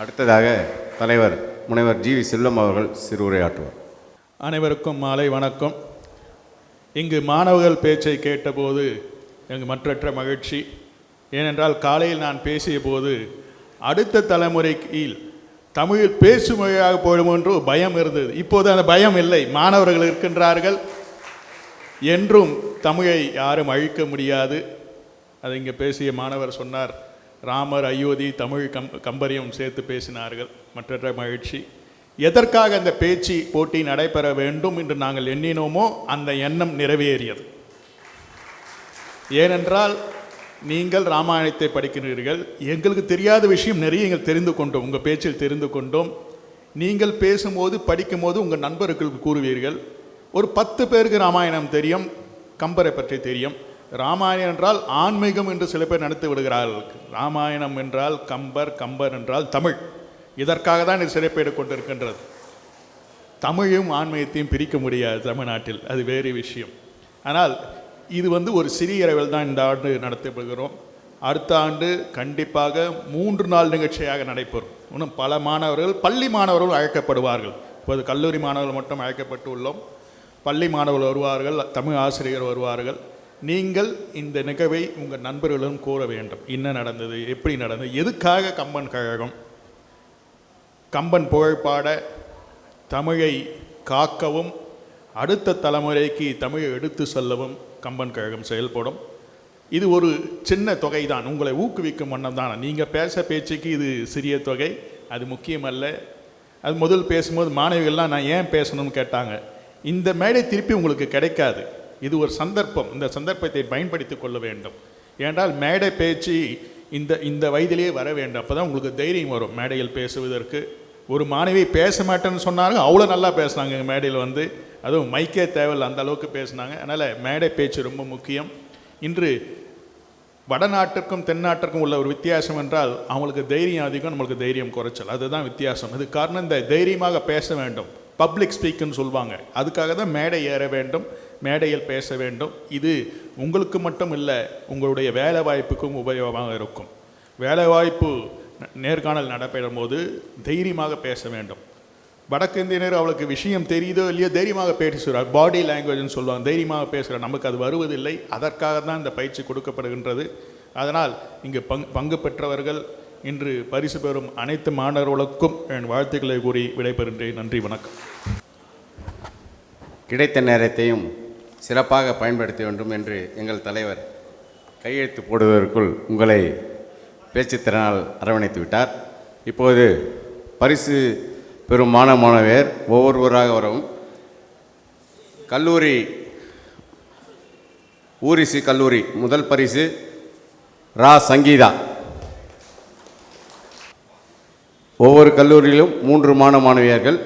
அடுத்ததாக தலைவர் முனைவர் ஜி வி செல்வம் அவர்கள் சிறுவுரையாற்றுவார். அனைவருக்கும் மாலை வணக்கம். இங்கு மாணவர்கள் பேச்சை கேட்டபோது எனக்கு மற்றற்ற மகிழ்ச்சி. ஏனென்றால் காலையில் நான் பேசிய போது அடுத்த கீழ் தமிழில் பேசும் மொழியாக போயிடும் என்று பயம் இருந்தது. இப்போது அந்த பயம் இல்லை. மாணவர்கள் இருக்கின்றார்கள் என்றும் தமிழை யாரும் அழிக்க முடியாது. அது இங்கே பேசிய மாணவர் சொன்னார். ராமர் அயோத்தி தமிழ் கம் கம்பரியம் சேர்த்து பேசினார்கள். மற்ற மகிழ்ச்சி. எதற்காக அந்த பேச்சு போட்டி நடைபெற வேண்டும் என்று நாங்கள் எண்ணினோமோ அந்த எண்ணம் நிறைவேறியது. ஏனென்றால் நீங்கள் ராமாயணத்தை படிக்கிறீர்கள். எங்களுக்கு தெரியாத விஷயம் நிறைய எங்கள் தெரிந்து கொண்டோம். உங்கள் பேச்சில் தெரிந்து கொண்டோம். நீங்கள் பேசும்போது படிக்கும்போது உங்கள் நண்பர்களுக்கு கூறுவீர்கள். ஒரு பத்து பேருக்கு ராமாயணம் தெரியும். கம்பரை பற்றி தெரியும். ராமாயணம் என்றால் ஆன்மீகம் என்று சில பேர் நடத்தி விடுகிறார்கள். ராமாயணம் என்றால் கம்பர் கம்பர் என்றால் தமிழ். இதற்காக தான் இது சிறப்பேடு கொண்டிருக்கின்றது. தமிழையும் ஆன்மீகத்தையும் பிரிக்க முடியாது தமிழ்நாட்டில். அது வேறு விஷயம். ஆனால் இது வந்து ஒரு சிறிய அளவில் தான் இந்த ஆண்டு நடத்தப்படுகிறோம். அடுத்த ஆண்டு கண்டிப்பாக மூன்று நாள் நிகழ்ச்சியாக நடைபெறும். இன்னும் பல மாணவர்கள் பள்ளி மாணவர்கள் அழைக்கப்படுவார்கள். இப்போது கல்லூரி மாணவர்கள் மட்டும் அழைக்கப்பட்டு உள்ளோம். பள்ளி மாணவர்கள் வருவார்கள் தமிழ் ஆசிரியர் வருவார்கள். நீங்கள் இந்த நிகழ்வை உங்கள் நண்பர்களும் கூற வேண்டும். என்ன நடந்தது? எப்படி நடந்தது? எதுக்காக கம்பன் கழகம்? கம்பன் புகழ்பாட தமிழை காக்கவும் அடுத்த தலைமுறைக்கு தமிழை எடுத்து செல்லவும் கம்பன் கழகம் செயல்படும். இது ஒரு சின்ன தொகை தான் உங்களை ஊக்குவிக்கும் வண்ணம் தான். நீங்கள் பேச பேச்சுக்கு இது சிறிய தொகை. அது முக்கியமல்ல. அது முதல் பேசும்போது மாணவிகள்லாம் நான் ஏன் பேசணும்னு கேட்டாங்க? இந்த மேடை திருப்பி உங்களுக்கு கிடைக்காது. இது ஒரு சந்தர்ப்பம். இந்த சந்தர்ப்பத்தை பயன்படுத்தி கொள்ள வேண்டும். ஏனென்றால் மேடை பேச்சு இந்த இந்த வயதிலேயே வர வேண்டும். அப்போ தான் உங்களுக்கு தைரியம் வரும். மேடையில் பேசுவதற்கு. ஒரு மாணவி பேச மாட்டேன்னு சொன்னாங்க அவ்வளோ நல்லா பேசுனாங்க எங்கள் மேடையில் வந்து. அதுவும் மைக்கே தேவையில்லை அந்த அளவுக்கு பேசுனாங்க. அதனால் மேடை பேச்சு ரொம்ப முக்கியம். இன்று வடநாட்டிற்கும் தென்னாட்டிற்கும் உள்ள ஒரு வித்தியாசம் என்றால் அவங்களுக்கு தைரியம் அதிகம் நம்மளுக்கு தைரியம் குறைச்சல். அதுதான் வித்தியாசம். இது காரணம் இந்த தைரியமாக பேச வேண்டும். பப்ளிக் ஸ்பீக்குன்னு சொல்லுவாங்க. அதுக்காக தான் மேடை ஏற வேண்டும். மேடையில் பேச வேண்டும். இது உங்களுக்கு மட்டும் இல்லை உங்களுடைய வேலை வாய்ப்புக்கும் உபயோகமாக இருக்கும். வேலை வாய்ப்பு நேர்காணல் நடைபெறும் போது தைரியமாக பேச வேண்டும். வடக்கிந்தியனர் அவளுக்கு விஷயம் தெரியுதோ இல்லையோ தைரியமாக பேசுகிறார். பாடி லாங்குவேஜ்னு சொல்லுவாங்க. தைரியமாக பேசுகிறார். நமக்கு அது வருவதில்லை. அதற்காக தான் இந்த பயிற்சி கொடுக்கப்படுகின்றது. அதனால் இங்கு பங் பங்கு பெற்றவர்கள் இன்று பரிசு பெறும் அனைத்து மாணவர்களுக்கும் என் வாழ்த்துக்களை கூறி விடைபெறுகின்றேன் நன்றி வணக்கம். கிடைத்த நேரத்தையும் சிறப்பாக பயன்படுத்த வேண்டும் என்று எங்கள் தலைவர் கையெழுத்து போடுவதற்குள் உங்களை பேச்சுத்திறனால் அரவணைத்து விட்டார். இப்போது பரிசு பெறும் மாணவ மாணவியர் ஒவ்வொருவராக வரவும் கல்லூரி ஊரிசி கல்லூரி முதல் பரிசு ரா சங்கீதா. ஒவ்வொரு கல்லூரியிலும் மூன்று மாணவ மாணவியர்கள்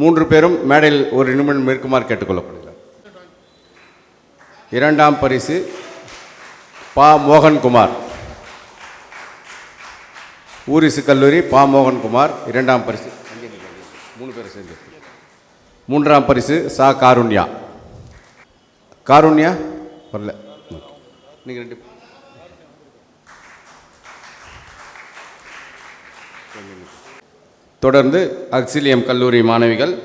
மூன்று பேரும் மேடையில் ஒரு நிமிடம் இருக்குமாறு கேட்டுக்கொள்ளப்படும். இரண்டாம் பரிசு பா மோகன்குமார். ஊரிசு கல்லூரி பா மோகன்குமார் இரண்டாம் பரிசு. மூணு பேர் சேர்ந்து. மூன்றாம் பரிசு சா காருண்யா. காருண்யா? வரல. நீங்கள் ரெண்டு தொடர்ந்து அக்சிலியம் கல்லூரி மாணவிகள்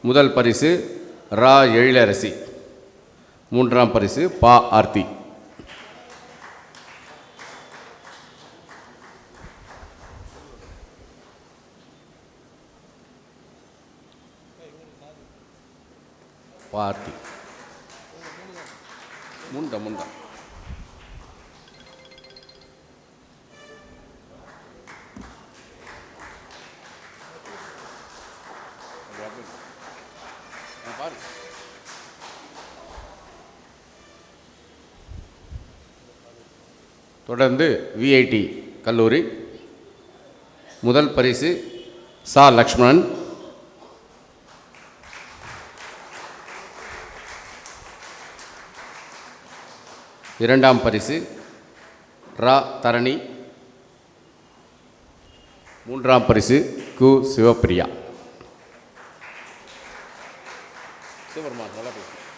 முதல் பரிசு ரா எழிலரசி. மூன்றாம் பரிசு பா ஆர்த்தி. பா ஆர்த்தி. முண்டா முண்டா. தொடர்ந்து விஐடி கல்லூரி முதல் பரிசு சா. லக்ஷ்மணன். இரண்டாம் பரிசு ரா. தரணி. மூன்றாம் பரிசு கு. சிவப்பிரியா. சிவபெருமா நல்லா பேசு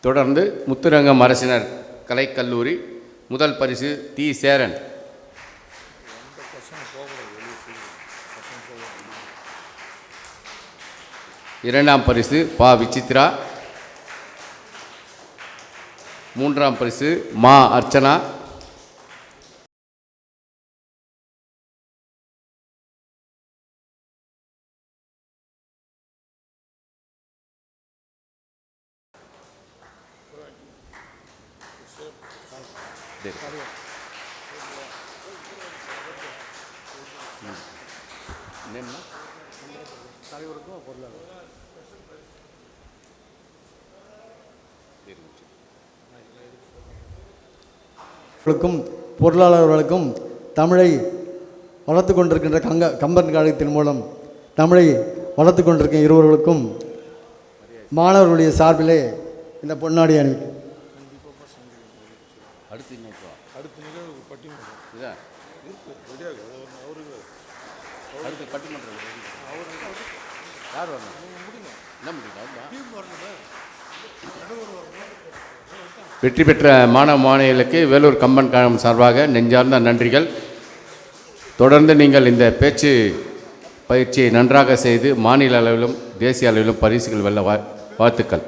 தொடர்ந்து முத்துரங்கம் அரசினர் கலைக்கல்லூரி முதல் பரிசு தி சேரன். இரண்டாம் பரிசு பா. விசித்ரா. மூன்றாம் பரிசு மா. அர்ச்சனா. அவர்களுக்கும் பொருளாளர்களுக்கும் தமிழை வளர்த்து கொண்டிருக்கின்ற கங்க கம்பன் கழகத்தின் மூலம் தமிழை வளர்த்து கொண்டிருக்கும் இருவர்களுக்கும் மாணவர்களுடைய சார்பிலே இந்த பொன்னாடி அணி அடுத்து இன்னொரு அடுத்த நிகழ்வு பட்டிமன்றம். அடுத்து பட்டிமன்றம் யார் வரணும்? என்ன முடியும் வெற்றி பெற்ற மாணவ மாணவிகளுக்கு வேலூர் கம்பன் கழகம் சார்பாக நெஞ்சார்ந்த நன்றிகள். தொடர்ந்து நீங்கள் இந்த பேச்சு பயிற்சியை நன்றாக செய்து மாநில அளவிலும் தேசிய அளவிலும் பரிசுகள் வெல்ல வா வாழ்த்துக்கள்.